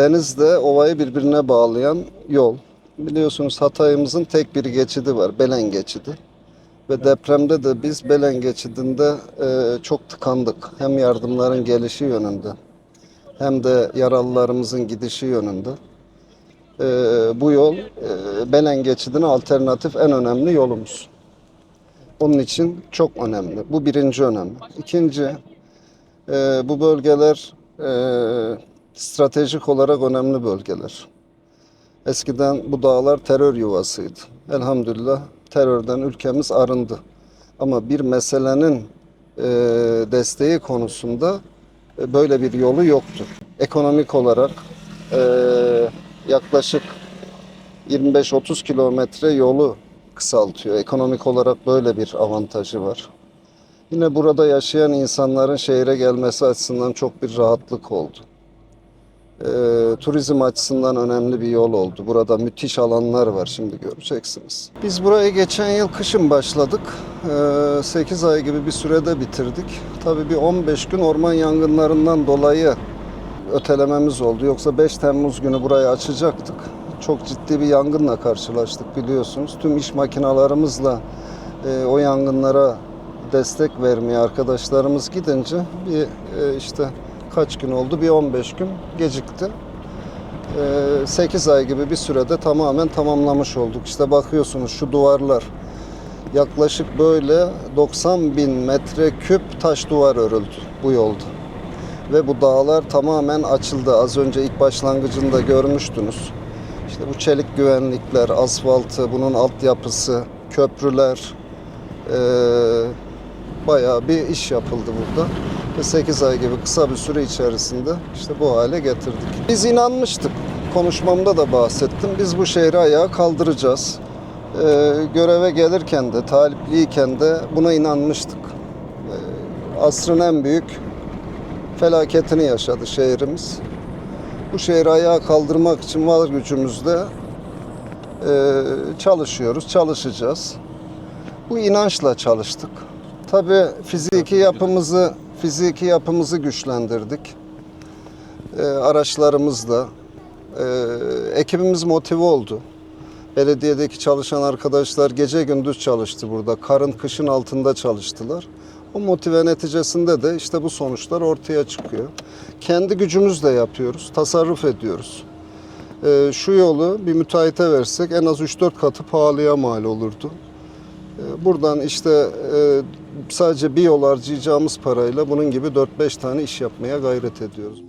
denizle ovayı birbirine bağlayan yol. Biliyorsunuz Hatay'ımızın tek bir geçidi var, Belen geçidi. Ve depremde de biz Belen geçidinde e, çok tıkandık. Hem yardımların gelişi yönünde hem de yaralılarımızın gidişi yönünde. E, bu yol e, Belen geçidine alternatif en önemli yolumuz. Onun için çok önemli. Bu birinci önemli. İkinci, e, bu bölgeler e, stratejik olarak önemli bölgeler. Eskiden bu dağlar terör yuvasıydı. Elhamdülillah terörden ülkemiz arındı. Ama bir meselenin e, desteği konusunda e, böyle bir yolu yoktu. Ekonomik olarak e, yaklaşık 25-30 kilometre yolu kısaltıyor. Ekonomik olarak böyle bir avantajı var. Yine burada yaşayan insanların şehre gelmesi açısından çok bir rahatlık oldu. Ee, turizm açısından önemli bir yol oldu. Burada müthiş alanlar var şimdi göreceksiniz. Biz burayı geçen yıl kışın başladık. Ee, 8 ay gibi bir sürede bitirdik. Tabii bir 15 gün orman yangınlarından dolayı ötelememiz oldu. Yoksa 5 Temmuz günü burayı açacaktık. Çok ciddi bir yangınla karşılaştık biliyorsunuz. Tüm iş makinalarımızla e, o yangınlara destek vermeye arkadaşlarımız gidince bir e, işte kaç gün oldu? Bir 15 gün gecikti. 8 ay gibi bir sürede tamamen tamamlamış olduk. İşte bakıyorsunuz şu duvarlar yaklaşık böyle 90 bin metreküp taş duvar örüldü bu yolda. Ve bu dağlar tamamen açıldı. Az önce ilk başlangıcında görmüştünüz. İşte bu çelik güvenlikler, asfaltı, bunun altyapısı, köprüler, eee bayağı bir iş yapıldı burada. Ve 8 ay gibi kısa bir süre içerisinde işte bu hale getirdik. Biz inanmıştık. Konuşmamda da bahsettim. Biz bu şehri ayağa kaldıracağız. Ee, göreve gelirken de, talipliyken de buna inanmıştık. Ee, asrın en büyük felaketini yaşadı şehrimiz. Bu şehri ayağa kaldırmak için var gücümüzle e, çalışıyoruz, çalışacağız. Bu inançla çalıştık. Tabii fiziki yapımızı fiziki yapımızı güçlendirdik. Ee, araçlarımızla. Ee, ekibimiz motive oldu. Belediyedeki çalışan arkadaşlar gece gündüz çalıştı burada. Karın kışın altında çalıştılar. O motive neticesinde de işte bu sonuçlar ortaya çıkıyor. Kendi gücümüzle yapıyoruz, tasarruf ediyoruz. Ee, şu yolu bir müteahhite versek en az 3-4 katı pahalıya mal olurdu. Ee, Buradan işte e, sadece bir yol harcayacağımız parayla bunun gibi 4-5 tane iş yapmaya gayret ediyoruz.